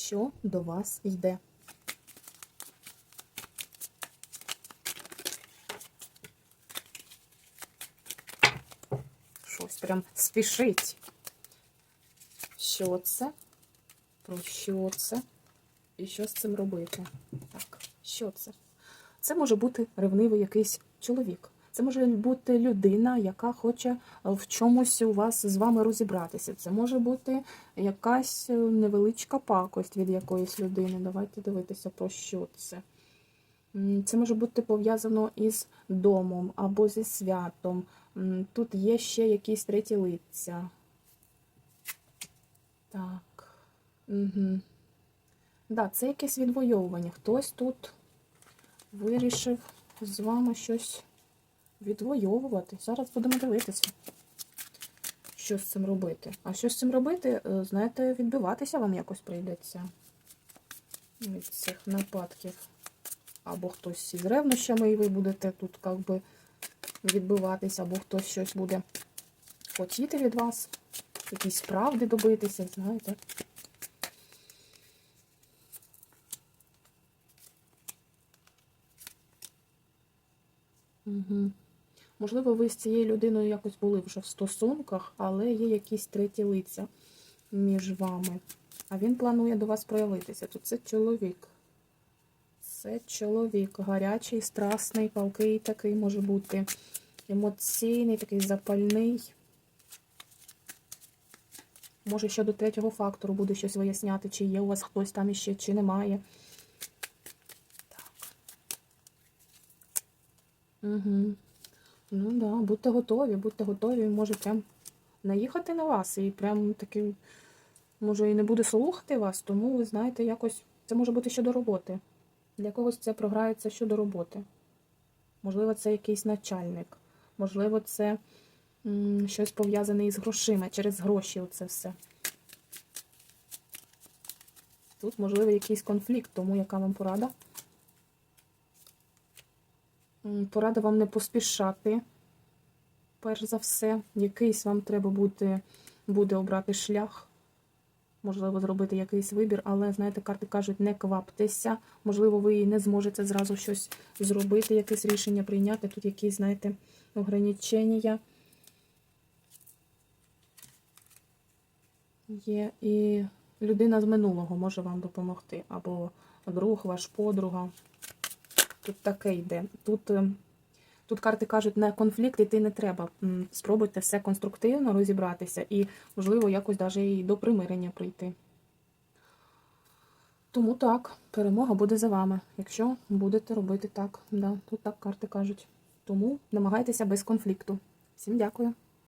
що до вас йде. Щось прям спішить. Що це? Про що це? І що з цим робити? Так, що це? Це може бути ревнивий якийсь чоловік. Це може бути людина, яка хоче в чомусь у вас з вами розібратися. Це може бути якась е, невеличка пакость від якоїсь людини. Давайте дивитися, про що це. Це може бути пов'язано із домом або зі святом. Тут є ще якісь треті лиця. Так. Угу. Да, це якесь відвоювання. Хтось тут вирішив з вами щось відвоювати. Зараз будемо дивитися, що з цим робити. А що з цим робити, е, знаєте, відбиватися вам якось прийдеться від цих нападків. Або хтось із ревнощами, і ви будете тут як би відбиватися, або хтось щось буде хотіти від вас, якісь правди добитися, знаєте. Угу. Можливо, ви з цією людиною якось були вже в стосунках, але є якісь треті лиця між вами. А він планує до вас проявитися. Тут це чоловік. Це чоловік. Гарячий, страсний, палкий такий може бути. Емоційний, такий запальний. Може, щодо третього фактору буде щось виясняти, чи є у вас хтось там іще, чи немає. Так. Угу. Ну да, будьте готові, будьте готові, може прям наїхати на вас і прям такий, може, і не буде слухати вас, тому ви знаєте, якось це може бути щодо роботи. Для когось це програється щодо роботи. Можливо, це якийсь начальник, можливо, це м, щось пов'язане із грошима, через гроші оце все. Тут, можливо, якийсь конфлікт, тому яка вам порада? Порада вам не поспішати. Перш за все, якийсь вам треба буде, буде обрати шлях. Можливо, зробити якийсь вибір, але, знаєте, карти кажуть, не кваптеся. Можливо, ви не зможете зразу щось зробити, якесь рішення прийняти. Тут якісь, знаєте, ограничення є. І людина з минулого може вам допомогти. Або друг, ваш подруга. Тут таке йде. Тут, е, тут карти кажуть, на конфлікт йти не треба. Спробуйте все конструктивно розібратися і, можливо, якось навіть і до примирення прийти. Тому так, перемога буде за вами, якщо будете робити так. Да, тут так карти кажуть. Тому намагайтеся без конфлікту. Всім дякую.